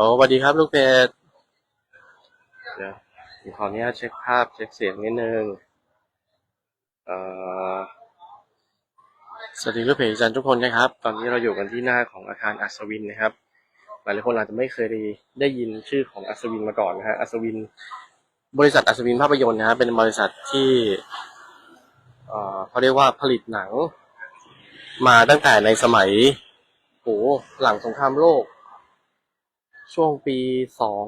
โอ้สวัสดีครับ ลูกเพจเดี๋ยวผมขออนุญาตเช็คภาพ เช็คเสียงนิดนึงเอ่อสวัสดีลูกเพจอาจารย์ทุกคนนะครับ ตอนนี้เราอยู่กันที่หน้าของอาคารอัศวินนะครับ หลายๆคนอาจจะไม่เคยได้ได้ยินชื่อของอัศวินมาก่อนนะฮะอัศวิน บริษัทอัศวินภาพยนตร์นะฮะเป็นบริษัทที่เอ่อเขาเรียกว่าผลิตหนัง มาตั้งแต่ในสมัยโหหลังสงครามโลก ช่วงปีสอง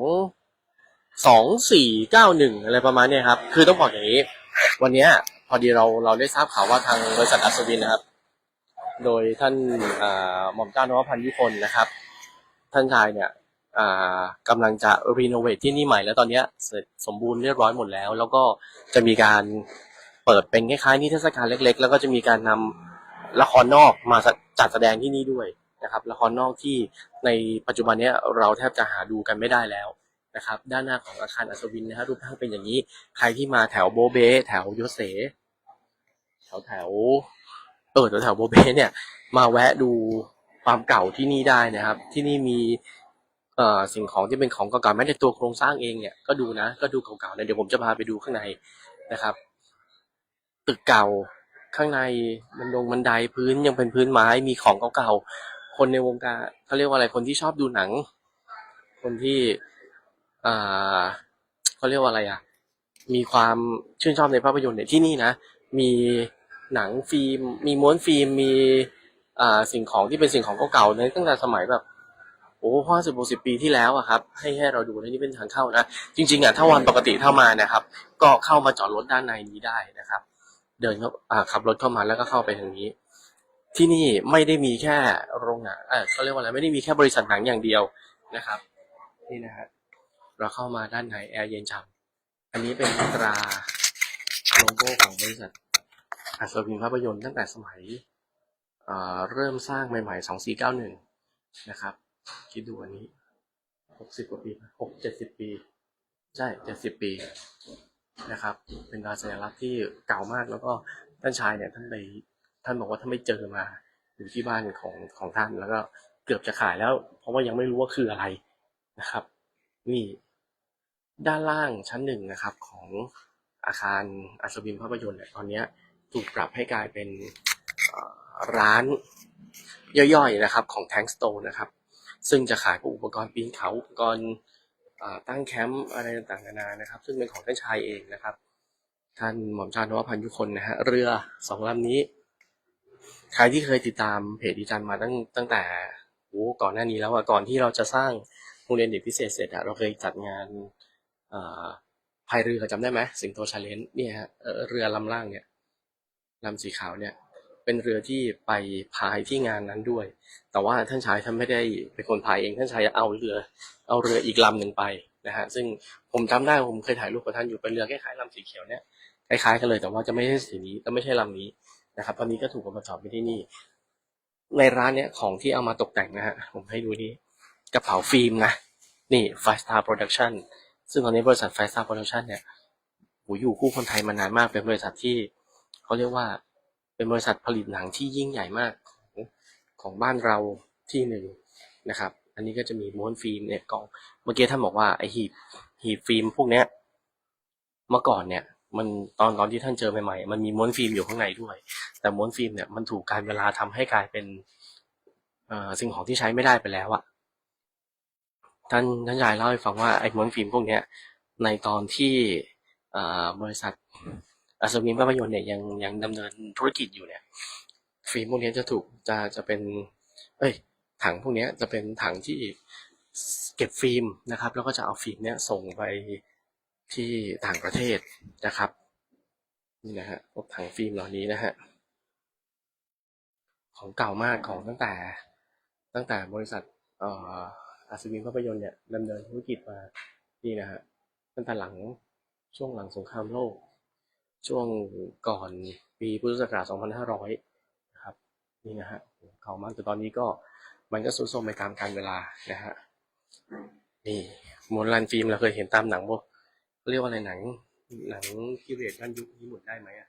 สองสี่เก้าหนึ่งอะไรประมาณเนี้ยครับ คือต้องบอกอย่างนี้ วันเนี้ยพอดีเราเราได้ทราบข่าวว่าทางบริษัทอัศวินนะครับ โดยท่านอ่าหม่อมเจ้านวพันธ์ยุคนนะครับ ท่านชายเนี่ยอ่ากำลังจะรีโนเวทที่นี่ใหม่แล้วตอนเนี้ยเสร็จสมบูรณ์เรียบร้อยหมดแล้ว แล้วก็จะมีการเปิดเป็นคล้ายๆนิทรรศการเล็ก ๆ แล้วก็จะมีการนำละครนอกมาจัดแสดงที่นี่ด้วย นะครับละครนอกที่ในปัจจุบันนี้เราแทบจะหาดูกันไม่ได้แล้วนะครับด้านหน้าของอาคารอัศวินนะฮะรูปร่างเป็นอย่างนี้ ใครที่มาแถวโบเบ แถวโยเซแถวแถวเออแถวแถวโบเบเนี่ยมาแวะดูความเก่าที่นี่ได้นะครับ ที่นี่มีเอ่อสิ่งของที่เป็นของเก่าๆแม้แต่ตัวโครงสร้างเองเนี่ยก็ดูนะก็ดูเก่าๆนะเดี๋ยวผมจะพาไปดูข้างในนะครับ ตึกเก่าข้างในมันลงบันไดพื้นยังเป็นพื้นไม้มีของเก่าๆ คนในวงการเขาเรียกว่าอะไรคนที่ชอบดูหนัง คนที่อ่าเขาเรียกว่าอะไรอะ มีความชื่นชอบในภาพยนตร์เนี่ยที่นี่นะ มีหนังฟิล์ม มีม้วนฟิล์ม มีอ่าสิ่งของที่เป็นสิ่งของเก่าๆในตั้งแต่สมัยแบบโอ้ห้าสิบหกสิบปีที่แล้วอะครับ ให้ให้เราดูในนี่เป็นทางเข้านะ จริง ๆอะถ้าวันปกติเข้ามานะครับ ก็เข้ามาจอดรถด้านในนี้ได้นะครับ เดินเข้าอ่าขับรถเข้ามาแล้วก็เข้าไปทางนี้ ที่นี่ไม่ได้มีแค่โรงหนังเออเขาเรียกว่าอะไรไม่ได้มีแค่บริษัทหนังอย่างเดียวนะครับ นี่นะฮะเราเข้ามาด้านในแอร์เย็นฉ่ำอันนี้เป็นตราโลโก้ของบริษัทอัศวินภาพยนตร์ตั้งแต่สมัยเเริ่มสร้างใหม่ๆสองสี่เก้าหนึ่งนะครับ คิดดูอันนี้หกสิบกว่าปีหกเจ็ดสิบปี ใช่เจ็ดสิบปีนะครับ เป็นตราสัญลักษณ์ที่เก่ามากแล้วก็ท่านชายเนี่ยท่านไป ท่านบอกว่าท่านไม่เจอมาอยู่ที่บ้านของของท่านแล้วก็เกือบจะขายแล้ว เพราะว่ายังไม่รู้ว่าคืออะไรนะครับ นี่ด้านล่างชั้นหนึ่งนะครับ ของอาคารอัศวินภาพยนตร์เนี่ยตอนนี้ถูกปรับให้กลายเป็นร้านย่อยๆนะครับ ของ Tank Store นะครับ ซึ่งจะขายพวกอุปกรณ์ปีนเขาอุปกรณ์ตั้งแคมป์อะไรต่างๆนานานะครับ ซึ่งเป็นของท่านชายเองนะครับ ท่านหม่อมเจ้านวพันยุคนนะฮะเรือสองลำนี้ ใครที่เคยติดตามเพจดิจันมาตั้งตั้งแต่โอ้ก่อนหน้านี้แล้วอะก่อนที่เราจะสร้างโรงเรียนเด็กพิเศษเสร็จอะเราเคยจัดงานพายเรือจำได้ไหมสิงโตชาเลนจ์เนี่ยฮะเรือลำล่างเนี่ยลำสีขาวเนี่ยเป็นเรือที่ไปพายที่งานนั้นด้วย แต่ว่าท่านชายท่านไม่ได้เป็นคนพายเองท่านชายเอาเรือ เอาเรืออีกลำหนึ่งไปนะฮะซึ่งผมจำได้ผมเคยถ่ายรูปกับท่านอยู่เป็นเรือคล้ายๆลำสีเขียวเนี่ยคล้ายๆกันเลยแต่ว่าจะไม่ใช่สีนี้จะไม่ใช่ลำนี้ นะครับ ตอนนี้ก็ถูกเอามาจอดไว้ที่นี่ ในร้านเนี้ยของที่เอามาตกแต่งนะฮะ ผมให้ดูนี่กระเป๋าฟิล์มนะ นี่ Five Star Production ซึ่งตอนนี้บริษัท Five Star Production เนี่ยโหอยู่คู่คนไทยมานานมาก เป็นบริษัทที่เขาเรียกว่าเป็นบริษัทผลิตหนังที่ยิ่งใหญ่มากของของบ้านเราที่หนึ่งนะครับ อันนี้ก็จะมีม้วนฟิล์มเนี่ยกล่อง เมื่อกี้ท่านบอกว่าไอหีบหีบฟิล์มพวกเนี้ย เมื่อก่อนเนี่ย มันตอนตอนที่ท่านเจอใหม่ๆมันมีม้วนฟิล์มอยู่ข้างในด้วย แต่ม้วนฟิล์มเนี่ยมันถูกการเวลาทำให้กลายเป็นสิ่งของที่ใช้ไม่ได้ไปแล้วอะท่านท่านยายเล่าให้ฟังว่าไอ้ม้วนฟิล์มพวกเนี้ยในตอนที่บริษัทอัศวินภาพยนตร์เนี่ยยังยังดำเนินธุรกิจอยู่เนี่ย ฟิล์มพวกเนี้ยจะถูกจะจะเป็น เอ้ย ถังพวกเนี้ยจะเป็นถังที่เก็บฟิล์มนะครับ แล้วก็จะเอาฟิล์มเนี้ยส่งไป ที่ต่างประเทศนะครับ นี่นะฮะพวกถังฟิล์มเหล่านี้นะฮะของเก่ามากของตั้งแต่ตั้งแต่บริษัทเอ่ออัศวินภาพยนตร์เนี่ยดำเนินธุรกิจมานี่นะฮะตั้งแต่หลังช่วงหลังสงครามโลก ช่วงก่อนปีพุทธศักราช 2500 นะครับ นี่นะฮะเก่ามากแต่ตอนนี้ก็มันก็สุดโทรมไปตามกาลเวลานะฮะนี่มวนลันฟิล์มเราเคยเห็นตามหนังพวก เรียกว่าอะไรหนัง หนังพิเรียดย้อนยุคนี้หมดได้ไหมอะ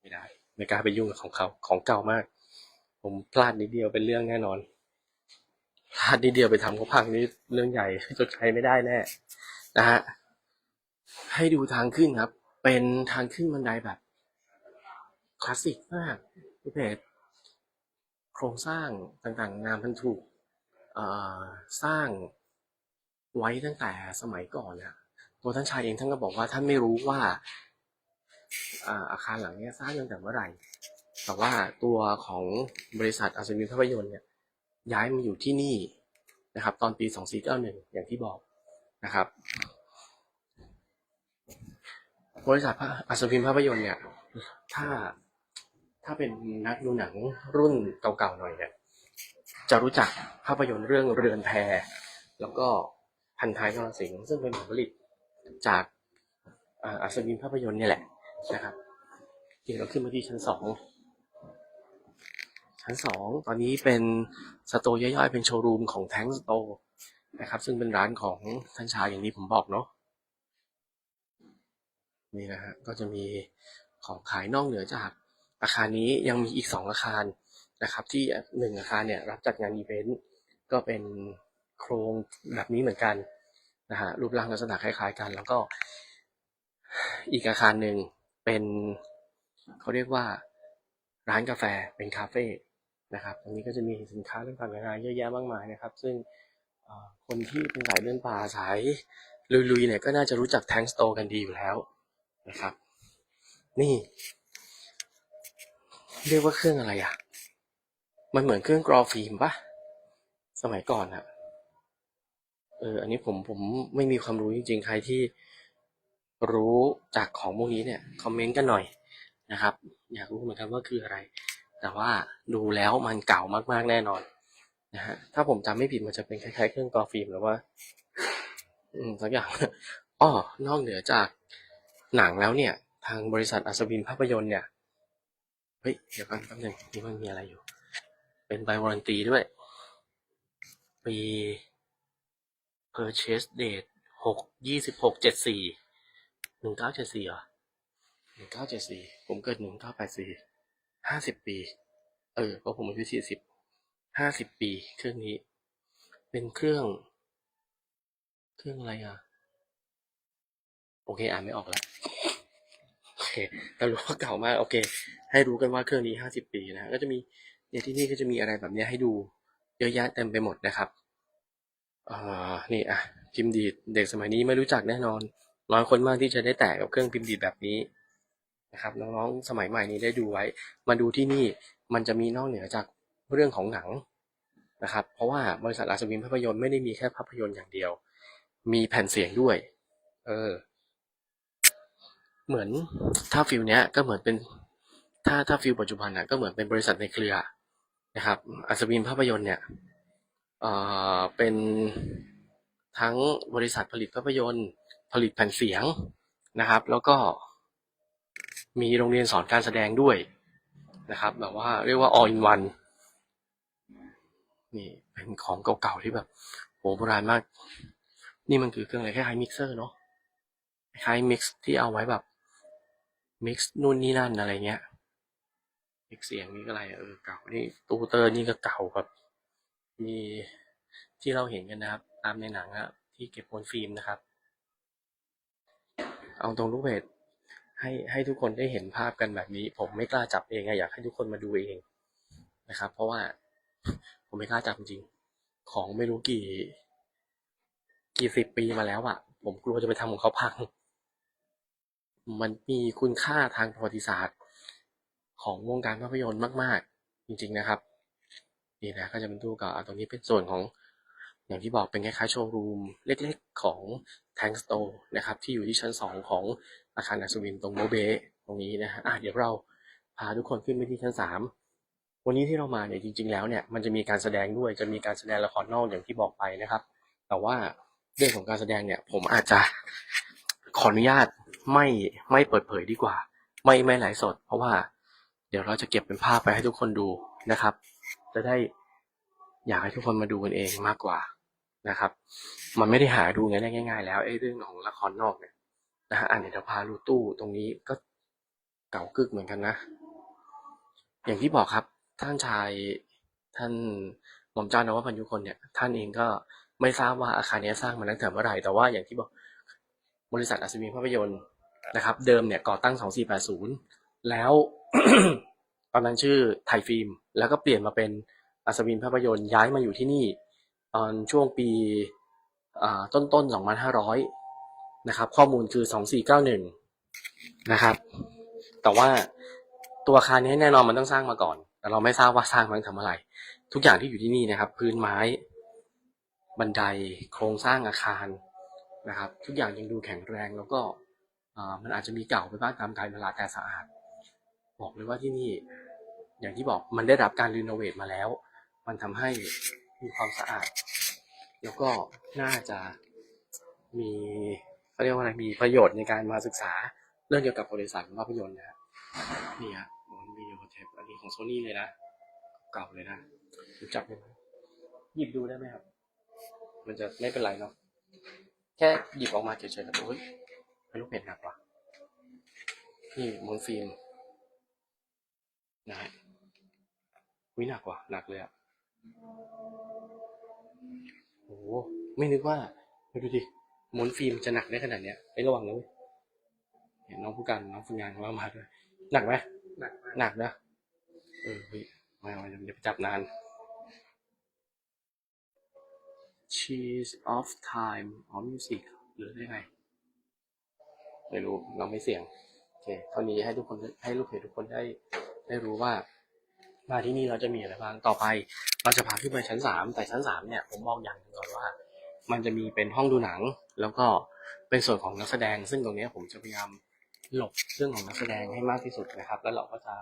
ไม่ได้ไม่กล้าไปยุ่งกับของเขาของเก่ามาก ผมพลาดนิดเดียวเป็นเรื่องแน่นอนพลาดนิดเดียวไปทำเขาพังนี่เรื่องใหญ่จดใช้ไม่ได้แน่นะฮะให้ดูทางขึ้นครับ เป็นทางขึ้นบันไดแบบคลาสสิกมากพี่เพจโครงสร้างต่างๆ งานมันถูกสร้างไว้ตั้งแต่สมัยก่อนนะ ตัวท่านชายเองท่านก็บอกว่าท่านไม่รู้ว่าอาอาคารหลังนี้สร้างตั้งแต่เมื่อไหร่ แต่ว่าตัวของบริษัทอัศวินภาพยนตร์เนี่ยย้ายมาอยู่ที่นี่นะครับ ตอนปี 2491 อย่างที่บอกนะครับ บริษัทอัศวินภาพยนตร์เนี่ยถ้าถ้าเป็นนักดูหนังรุ่นเก่าๆหน่อยเนี่ยจะรู้จักภาพยนตร์เรื่องเรือนแพแล้วก็พันท้ายนรสิงห์ซึ่งเป็นผลผลิต จากอัศวินภาพยนตร์เนี่ยแหละนะครับ เดี๋ยวเราขึ้นมาที่ชั้นสองชั้นสองตอนนี้เป็นสโตย่อยๆ เป็นโชว์รูมของแท้งสโตนะครับ ซึ่งเป็นร้านของท่านชายอย่างที่ผมบอกเนาะนี่นะฮะก็จะมีของขายนอกเหนือจากอาคารนี้ยังมีอีกสองอาคารนะครับ ที่หนึ่งอาคารเนี่ยรับจัดงานอีเวนต์ก็เป็นโครงแบบนี้เหมือนกัน นะฮะรูปร่างลักษณะคล้ายๆกัน แล้วก็อีกอาคารหนึ่งเป็นเขาเรียกว่าร้านกาแฟเป็นคาเฟ่นะครับตรงนี้ก็จะมีสินค้าต่างๆนานาเยอะแยะมากมายนะครับ ซึ่งคนที่เป็นสายเดินป่าสายลุยๆเนี่ยก็น่าจะรู้จักแทงสโตร์กันดีอยู่แล้วนะครับ นี่ เรียกว่าเครื่องอะไรอะ มันเหมือนเครื่องกรอฟิล์มปะสมัยก่อนอะ เออ อันนี้ผมผมไม่มีความรู้จริง ๆ ใครที่รู้จากของพวกนี้เนี่ยคอมเมนต์กันหน่อยนะครับ อยากรู้เหมือนกันว่าคืออะไร แต่ว่าดูแล้วมันเก่ามากๆแน่นอนนะฮะถ้าผมจำไม่ผิดมันจะเป็นคล้ายๆเครื่องกรอฟิล์มหรือว่า อืมสักอย่างอ้อนอกเหนือจากหนังแล้วเนี่ย ทางบริษัทอัศวินภาพยนตร์เนี่ยเฮ้ยเดี๋ยวกันแป๊บหนึงนี่มันมีอะไรอยู่ เป็นใบวารันตีด้วยปี purchase date หกยี่สิบหกเจ็ดสี่หนึ่งเก้าเจ็ดสี่เหรอหนึ่งเก้าเจ็ดสี่ผมเกิดหนึ่งเก้าแปดสี่ห้าสิบปี เออเพราะผมอายุสี่สิบห้าสิบปีเครื่องนี้ เป็นเครื่อง เครื่องอะไรอะ โอเค อ่านไม่ออกแล้วโอเคแต่รู้ว่าเก่ามาก โอเค ให้รู้กันว่าเครื่องนี้ห้าสิบปีนะก็จะมีเนี่ยที่นี่ก็จะมีอะไรแบบนี้ให้ดูเยอะแยะเต็มไปหมดนะครับ อ่านี่อะพิมพ์ดีดเด็กสมัยนี้ไม่รู้จักแน่นอนน้อยคนมากที่จะได้แตะกับเครื่องพิมพ์ดีดแบบนี้นะครับน้องๆสมัยใหม่นี้ได้ดูไว้ มาดูที่นี่มันจะมีนอกเหนือจากเรื่องของหนังนะครับ เพราะว่าบริษัทอาศวินภาพยนตร์ไม่ได้มีแค่ภาพยนตร์อย่างเดียว มีแผ่นเสียงด้วย เออ เหมือนถ้าฟิลเนี้ยก็เหมือนเป็น ถ้าถ้าฟิลปัจจุบันน่ะก็เหมือนเป็นบริษัทในเครือนะครับอัศวินภาพยนตร์เนี่ย เป็นทั้งบริษัทผลิตภาพยนตร์ ผลิตแผ่นเสียงนะครับ แล้วก็มีโรงเรียนสอนการแสดงด้วยนะครับ แบบว่าเรียกว่า all in one นี่เป็นของเก่าๆที่แบบโหโบราณมาก นี่มันคือเครื่องอะไรคล้ายๆมิกเซอร์เนาะคล้ายมิกซ์ที่เอาไว้แบบมิกซ์นู่นนี่นั่นอะไรเงี้ยมิกเสียงนี่ก็อะไรเออเก่านี่ตูเตอร์นี่ก็เก่าแบบ มีที่เราเห็นกันนะครับ ตามในหนังอะที่เก็บบนฟิล์มนะครับ เอาตรงลูกเพจให้ให้ทุกคนได้เห็นภาพกันแบบนี้ ผมไม่กล้าจับเองอะอยากให้ทุกคนมาดูเองนะครับ เพราะว่าผมไม่กล้าจับจริงของไม่รู้กี่ กี่สิบปีมาแล้วอะผมกลัวจะไปทำของเขาพัง มันมีคุณค่าทางประวัติศาสตร์ ของวงการภาพยนตร์มาก ๆ จริง ๆนะครับ นี่นะก็จะเป็นตู้เก่าตรงนี้เป็นส่วนของ อย่างที่บอกเป็นคล้ายๆโชว์รูมเล็กๆของ Tank Store นะครับที่อยู่ที่ชั้น 2 ของอาคารอัศวินตรงโมเบตรงนี้นะฮะอะเดี๋ยวเราพาทุกคนขึ้นไปที่ชั้น 3 วันนี้ที่เรามาเนี่ยจริง ๆ แล้วเนี่ยมันจะมีการแสดงด้วยจะมีการแสดงละครนอกอย่างที่บอกไปนะครับ แต่ว่าเรื่องของการแสดงเนี่ยผมอาจจะขออนุญาตไม่ไม่เปิดเผยดีกว่า ไม่ไม่ไลฟ์สด เพราะว่าเดี๋ยวเราจะเก็บเป็นภาพไปให้ทุกคนดูนะครับ จะได้อยากให้ทุกคนมาดูกันเองมากกว่านะครับ มันไม่ได้หาดูง่ายง่าย ๆ แล้วไอ้เรื่องของละครนอกเนี่ยนะฮะอันเดี๋ยวพาลูตู้ตรงนี้ก็เก่ากึกเหมือนกันนะ อย่างที่บอกครับท่านชายท่านหม่อมเจ้านวพันยุคนเนี่ย ท่านเองก็ไม่ทราบว่าอาคารนี้สร้างมาตั้งแต่เมื่อไหร่แต่ว่าอย่างที่บอกบริษัทอัศวินภาพยนตร์นะครับ เดิมเนี่ยก่อตั้ง 2480 แล้วตอนนั้นชื่อไทยฟิล์ม แล้วก็เปลี่ยนมาเป็นอัศวินภาพยนตร์ย้ายมาอยู่ที่นี่ตอนช่วงปีอ่าต้นๆ2500 นะครับ ข้อมูลคือ 2491 นะครับ แต่ว่าตัวอาคารนี้แน่นอนมันต้องสร้างมาก่อน แต่เราไม่ทราบว่าสร้างมันทำอะไร ทุกอย่างที่อยู่ที่นี่นะครับ พื้นไม้ บันได โครงสร้างอาคารนะครับ ทุกอย่างยังดูแข็งแรงแล้วก็มันอาจจะมีเก่าไปบ้างตามกาลเวลาแต่สะอาด บอกเลยว่าที่นี่ อย่างที่บอกมันได้รับการรีโนเวทมาแล้ว มันทำให้มีความสะอาด แล้วก็น่าจะมีเขาเรียกว่าอะไรมีประโยชน์ในการมาศึกษาเรื่องเกี่ยวกับบริษัทภาพยนตร์นะนี่ฮะมันมีโอเทปอันนี้ของโซนี่เลยนะเก่าเลยนะจับได้ไหมหยิบดูได้ไหมครับ มันจะไม่เป็นไรเนาะแค่หยิบออกมาเฉยๆแล้วโอ้ยเป็นลูกเพจหนักว่ะนี่ม้วนฟิล์มนะฮะ วิหนักว่ะหนักเลยอะโอ้โหไม่นึกว่าไปดูดิม้วนฟิล์มจะหนักได้ขนาดเนี้ยไประวังนะเว้ยเห็นน้องผู้การน้องฝึกงานของเรามาด้วยหนักไหมหนักมากหนักนะเออเฮ้ยไม่เอาเดี๋ยวไปจับนาน Cheese of Time of Music หรือได้ไงไม่รู้เราไม่เสี่ยงโอเคเท่านี้ให้ทุกคนให้ลูกเพจทุกคนได้ได้รู้ว่า มาที่นี่เราจะมีอะไรบ้างต่อไป เราจะพาขึ้นไปชั้นสามแต่ชั้นสามเนี่ยผมบอกอย่างหนึงก่อนว่า มันจะมีเป็นห้องดูหนัง แล้วก็เป็นส่วนของนักแสดง ซึ่งตรงนี้ผมจะพยายามหลบเรื่องของนักแสดงให้มากที่สุดนะครับ แล้วเราก็จะ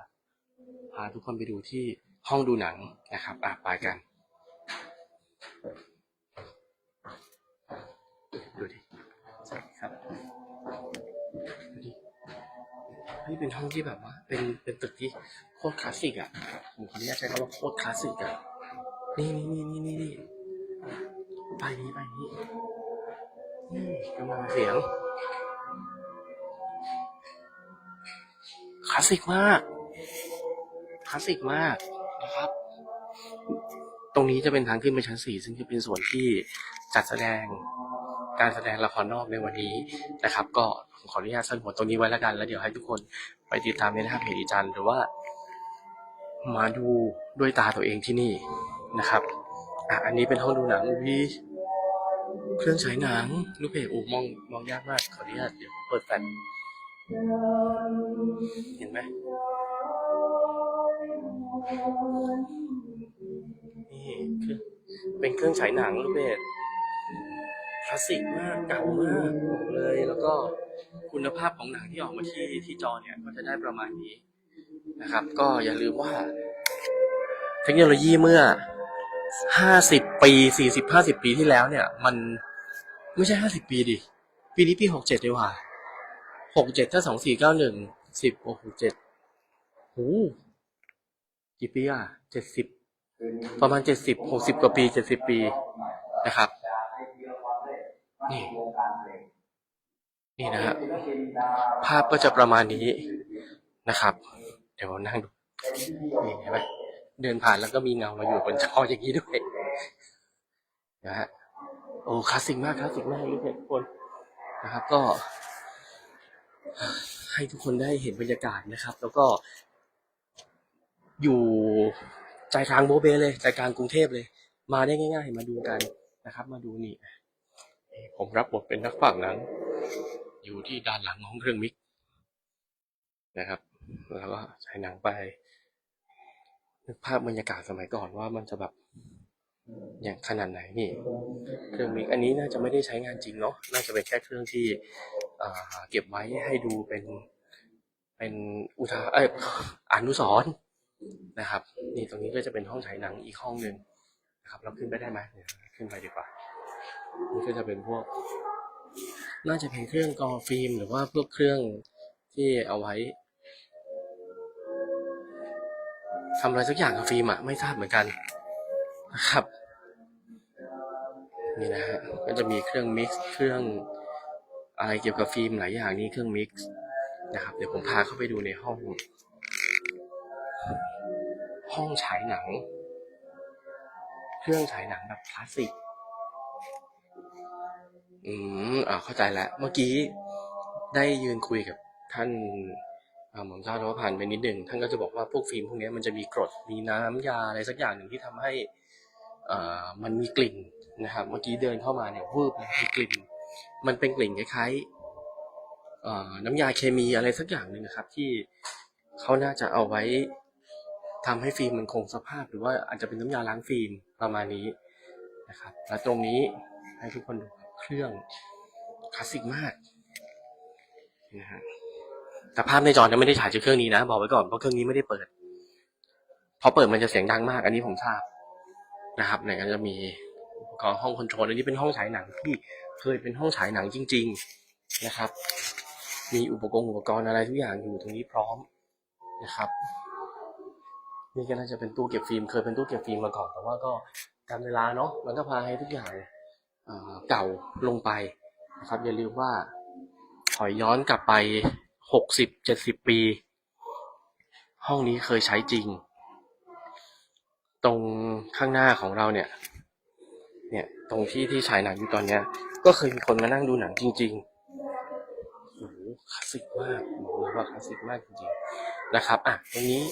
พาทุกคนไปดูที่ห้องดูหนังนะครับอะไปกันดูดิสวัสดีครับ เฮ้ยเป็นห้องที่แบบว่า เป็นเป็นตึกที่โคตรคลาสสิกอะผมขออนุญาตใช้คำว่าโคตรคลาสสิกอะนี่นี่นี่นี่นี่นี่ไปนี้ไปนี้นี่กำลังเสียงคลาสสิกมากคลาสสิกมากนะครับ ตรงนี้จะเป็นทางขึ้นไปชั้นสี่ซึ่งจะเป็นส่วนที่จัดแสดง การแสดงละครนอกในวันนี้นะครับ ก็ขออนุญาตสรุปตรงนี้ไว้แล้วกัน แล้วเดี๋ยวให้ทุกคนไปติดตามในหน้าเพจอีจันหรือว่า มาดูด้วยตาตัวเองที่นี่นะครับอะอันนี้เป็นห้องดูหนังวีเครื่องฉายหนังลูกเพจโอ้มองมองยากมาก ขออนุญาตเดี๋ยวผมเปิดแฟลชเห็นไหมนี่คือเป็นเครื่องฉายหนังลูกเพจ คลาสสิกมากเก่ามากบอกเลย แล้วก็คุณภาพของหนังที่ออกมาที่ที่จอเนี่ยก็จะได้ประมาณนี้นะครับ ก็อย่าลืมว่า เทคโนโลยีเมื่อห้าสิบปีสี่สิบห้าสิบปีที่แล้วเนี่ย มันไม่ใช่ห้าสิบปีดิ ปีนี้ปีหกเจ็ดดีกว่าหกเจ็ดถ้าสองสี่เก้าหนึ่งสิบหกเจ็ดโหกี่ปีอะเจ็ดสิบประมาณเจ็ดสิบหกสิบกว่าปีเจ็ดสิบปีนะครับ นี่นี่นะฮะภาพก็จะประมาณนี้นะครับ เดี๋ยวผมนั่งดูนี่เห็นไหมเดินผ่านแล้วก็มีเงามาอยู่บนจออย่างนี้ด้วยนะฮะโอ้คลาสสิกมากคลาสสิกมากเลยทุกคนนะครับ ก็ ให้ทุกคนได้เห็นบรรยากาศนะครับ แล้วก็ อยู่ใจกลางโบเบเลยใจกลางกรุงเทพเลย มาได้ง่าย ๆ มาดูกันนะครับ มาดูนี่ ผมรับบทเป็นนักฝากหนัง อยู่ที่ด้านหลังของเครื่องมิกนะครับ แล้วก็ใช้หนังไป นึกภาพบรรยากาศสมัยก่อนว่ามันจะแบบอย่างขนาดไหนนี่ เครื่องมิกอันนี้น่าจะไม่ได้ใช้งานจริงเนาะน่าจะเป็นแค่เครื่องที่อ่าเก็บไว้ให้ดูเป็นเป็นอุทาเอยอนุสรณ์นะครับ นี่ตรงนี้ก็จะเป็นห้องฉายหนังอีกห้องหนึ่งนะครับ เราขึ้นไปได้ไหมเดี๋ยวขึ้นไปดีกว่า นี่ก็จะเป็นพวก น่าจะเป็นเครื่องกรอฟิล์มหรือว่าพวกเครื่องที่เอาไว้ทำอะไรสักอย่างกับฟิล์มอะไม่ทราบเหมือนกันนะครับนี่นะฮะก็จะมีเครื่องมิกซ์เครื่องอะไรเกี่ยวกับฟิล์มหลายอย่างนี่เครื่องมิกซ์นะครับ เดี๋ยวผมพาเข้าไปดูในห้อง ห้องฉายหนัง เครื่องฉายหนังแบบคลาสสิก อืมอ่าเข้าใจแล้ว เมื่อกี้ได้ยืนคุยกับท่านอ่าหม่อมเจ้าทวพันธ์ไปนิดหนึ่งท่านก็จะบอกว่าพวกฟิล์มพวกเนี้ยมันจะมีกรดมีน้ำยาอะไรสักอย่างหนึ่งที่ทำให้อ่ามันมีกลิ่นนะครับ เมื่อกี้เดินเข้ามาเนี่ยวืบเลยมีกลิ่น มันเป็นกลิ่นคล้ายๆอ่าน้ำยาเคมีอะไรสักอย่างหนึ่งนะครับ ที่เขาน่าจะเอาไว้ทำให้ฟิล์มมันคงสภาพ หรือว่าอาจจะเป็นน้ำยาล้างฟิล์มประมาณนี้นะครับ และตรงนี้ให้ทุกคนดูครับ เครื่องคลาสสิกมากนะฮะแต่ภาพในจอเนี่ยไม่ได้ถ่ายจากเครื่องนี้นะ บอกไว้ก่อนเพราะเครื่องนี้ไม่ได้เปิด พอเปิดมันจะเสียงดังมาก อันนี้ผมทราบนะครับไหนก็จะมีขอุปกรณ์ห้องคอนโทรลอันนี้เป็นห้องฉายหนังที่เคยเป็นห้องฉายหนังจริง ๆนะครับ มีอุปกรณ์อุปกรณ์อะไรทุกอย่างอยู่ตรงนี้พร้อมนะครับนี่ก็น่าจะเป็นตู้เก็บฟิล์มเคยเป็นตู้เก็บฟิล์มมาก่อนแต่ว่าก็การเวลาเนาะมันก็พาให้ทุกอย่าง เก่าลงไปนะครับ อย่าลืมว่าถอยย้อนกลับไปหกสิบเจ็ดสิบปี ห้องนี้เคยใช้จริง ตรงข้างหน้าของเราเนี่ย เนี่ยตรงที่ที่ฉายหนังอยู่ตอนเนี้ย ก็เคยมีคนมานั่งดูหนังจริงๆโอ้โหคลาสสิกมากบอกเลยว่าคลาสสิกมากจริงๆนะครับ อะตรงนี้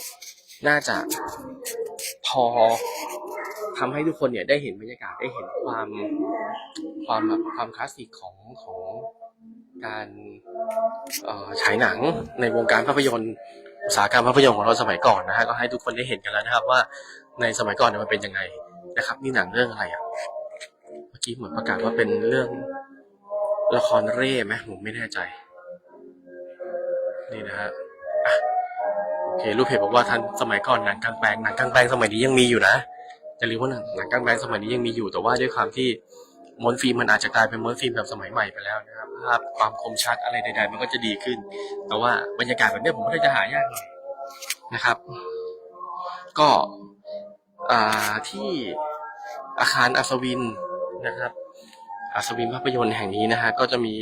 น่าจะพอทำให้ทุกคนเนี่ยได้เห็นบรรยากาศได้เห็นความ ความแบบความคลาสสิกของของการฉายหนังในวงการภาพยนตร์อุตสาหกรรมภาพยนตร์ของเราสมัยก่อนนะฮะก็ให้ทุกคนได้เห็นกันแล้วนะครับ ว่าในสมัยก่อนเนี่ยมันเป็นยังไงนะครับนี่หนังเรื่องอะไรอะเมื่อกี้เหมือนประกาศว่าเป็นเรื่องละครเร่ไหมผมไม่แน่ใจ นี่นะฮะอะโอเครูปเพจบอกว่าทันสมัยก่อนหนังกลางแปลงหนังกลางแปลงสมัยนี้ยังมีอยู่นะจะรู้ว่าหนังกลางแปลงสมัยนี้ยังมีอยู่แต่ว่าด้วยความที่ ม้วนฟิล์มมันอาจจะกลายเป็นม้วนฟิล์มแบบสมัยใหม่ไปแล้วนะครับภาพความคมชัดอะไรใดๆ มันก็จะดีขึ้น แต่ว่าบรรยากาศแบบเนี้ยผมว่าน่าจะหายากหน่อยนะครับ ก็ที่อาคารอัศวินนะครับอัศวินภาพยนตร์แห่งนี้นะฮะก็จะมี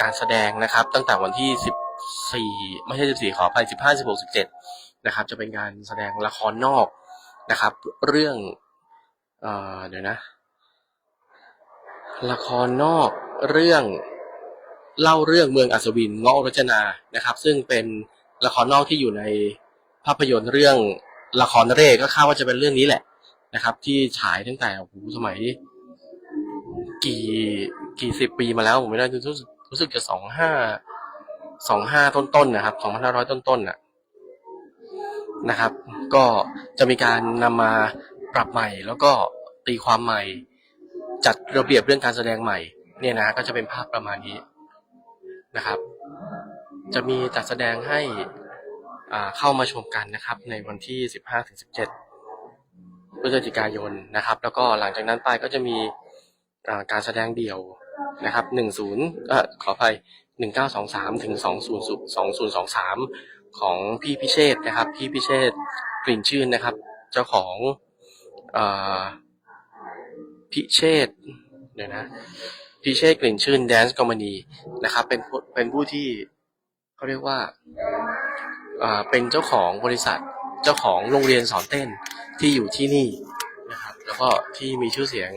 การแสดงนะครับ ตั้งแต่วันที่สิบสี่ไม่ใช่สิบสี่ขออภัยสิบห้าสิบหกสิบเจ็ดนะครับ จะเป็นการแสดงละครนอกนะครับ เรื่องเอ่อเดี๋ยวนะ ละครนอกเรื่องเล่าเรื่องเมืองอัศวินเงาะรจนานะครับ ซึ่งเป็นละครนอกที่อยู่ในภาพยนตร์เรื่องละครเร่ก็คาดว่าจะเป็นเรื่องนี้แหละนะครับ ที่ฉายตั้งแต่โอ้โหสมัย กี่กี่สิบปีมาแล้วผมไม่ได้รู้สึกรู้สึกจะสองห้าสองห้าต้นๆนนะครับสองพันห้าร้อยต้นๆน่ะนะครับ ก็จะมีการนำมาปรับใหม่แล้วก็ตีความใหม่ จัดระเบียบเรื่องการแสดงใหม่เนี่ยนะก็จะเป็นภาพประมาณนี้นะครับ จะมีจัดแสดงให้เข้ามาชมกันนะครับ ในวันที่สิบห้าถึงสิพฤศจิกายนนะครับ แล้วก็หลังจากนั้นไปก็จะมีการแสดงเดี่ยวนะครับหนึ่งศูนย์เอ่อขออภัยหนึ่งเก้าสองสามถึงสองศูนย์สองศูนย์สองสามของพี่พิเชษนะครับ พี่พิเชษกลิ่นชื่นนะครับ เจ้าของอ่า พิเชษเดี๋ยวนะพิเชษกลิ่นชื่นแดนซ์คอมมานีนะครับ เป็นผู้เป็นผู้ที่เขาเรียกว่าอ่าเป็นเจ้าของบริษัทเจ้าของโรงเรียนสอนเต้นที่อยู่ที่นี่นะครับ แล้วก็ที่มีชื่อเสียง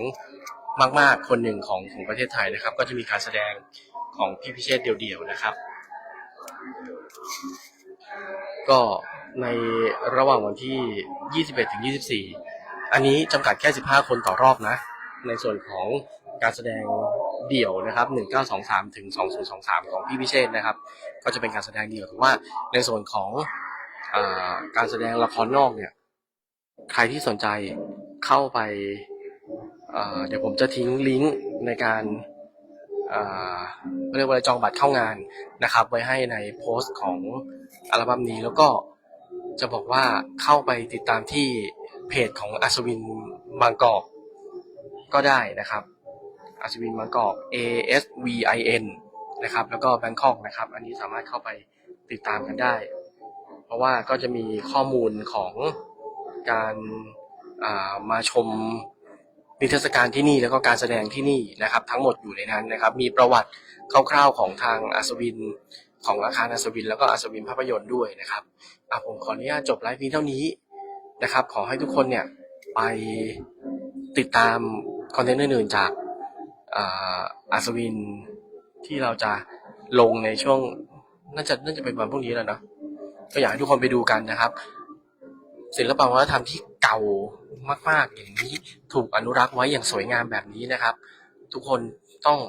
มาก ๆ คนหนึ่งของของประเทศไทยนะครับ ก็จะมีการแสดงของพี่พิเชษเดี่ยวๆนะครับ ก็ในระหว่างวันที่ 21ถึง24 อันนี้จำกัดแค่ 15 คนต่อรอบนะ ในส่วนของการแสดงเดี่ยวนะครับ1923ถึง2023 ของพี่พิเชษนะครับ ก็จะเป็นการแสดงเดี่ยวแต่ว่าในส่วนของอการแสดงละครนอกเนี่ย ใครที่สนใจเข้าไปเดี๋ยวผมจะทิ้งลิงก์ในการอ่าเรียกว่าจองบัตรเข้างานนะครับ ไว้ให้ในโพสต์ของอัลบั้มนี้แล้วก็จะบอกว่าเข้าไปติดตามที่เพจของอัศวินบางกอก ก็ได้นะครับอัศวินบางกอก A S V I N นะครับ แล้วก็แบงคอกนะครับ อันนี้สามารถเข้าไปติดตามกันได้ เพราะว่าก็จะมีข้อมูลของการามาชมนิทรรศการที่นี่แล้วก็การแสดงที่นี่นะครับ ทั้งหมดอยู่ในนั้นนะครับ มีประวัติคร่าวๆของทางอัศวินของอาคารอัศวิน แล้วก็อัศวินภาพยนตร์ด้วยนะครับอะผมขออนุญาตจบไลฟ์นี้เท่านี้นะครับ ขอให้ทุกคนเนี่ยไปติดตาม คอนเทนต์อื่นๆจากอ่าอัศวินที่เราจะลงในช่วงน่าจะน่าจะเป็นวันพรุ่งนี้แล้วเนอะก็อยากให้ทุกคนไปดูกันนะครับ ศิลปวัฒนธรรมที่เก่ามาก ๆ อย่างนี้ถูกอนุรักษ์ไว้อย่างสวยงามแบบนี้นะครับ ทุกคนต้อง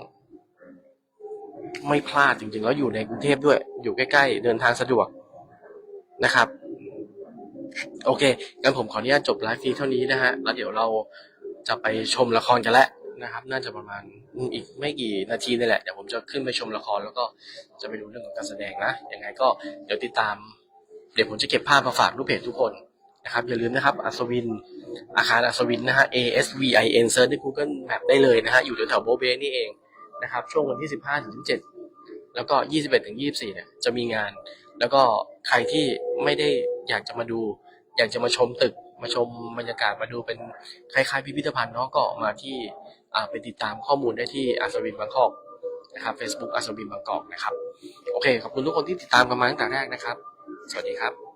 ไม่พลาดจริงๆ แล้วอยู่ในกรุงเทพด้วย อยู่ใกล้ ๆ เดินทางสะดวกนะครับ โอเคงั้นผมขออนุญาตจบไลฟ์นี้เท่านี้นะฮะแล้วเดี๋ยวเรา จะไปชมละครกันแล้วนะครับ น่าจะประมาณอีกไม่กี่นาทีนี่แหละ เดี๋ยวผมจะขึ้นไปชมละครแล้วก็จะไปดูเรื่องของการแสดงนะ ยังไงก็เดี๋ยวติดตาม เดี๋ยวผมจะเก็บภาพมาฝากลูกเพจทุกคนนะครับ อย่าลืมนะครับ อัศวิน อาคารอัศวินนะฮะ A S V I N เซิร์ชใน Google Map ได้เลยนะฮะ อยู่แถวๆโบเบนี่เองนะครับ ช่วงวันที่ 15ถึง7แล้วก็ 21ถึง24 เนี่ย จะมีงาน แล้วก็ใครที่ไม่ได้อยากจะมาดู อยากจะมาชมตึก มาชมบรรยากาศมาดูเป็นคล้ายๆพิพิธภัณฑ์เนาะก็มาที่ไปติดตามข้อมูลได้ที่อัศวินบางกอกนะครับ Facebook อัศวินบางกอกนะครับ โอเค ขอบคุณทุกคนที่ติดตามกันมาตั้งแต่แรกนะครับ สวัสดีครับ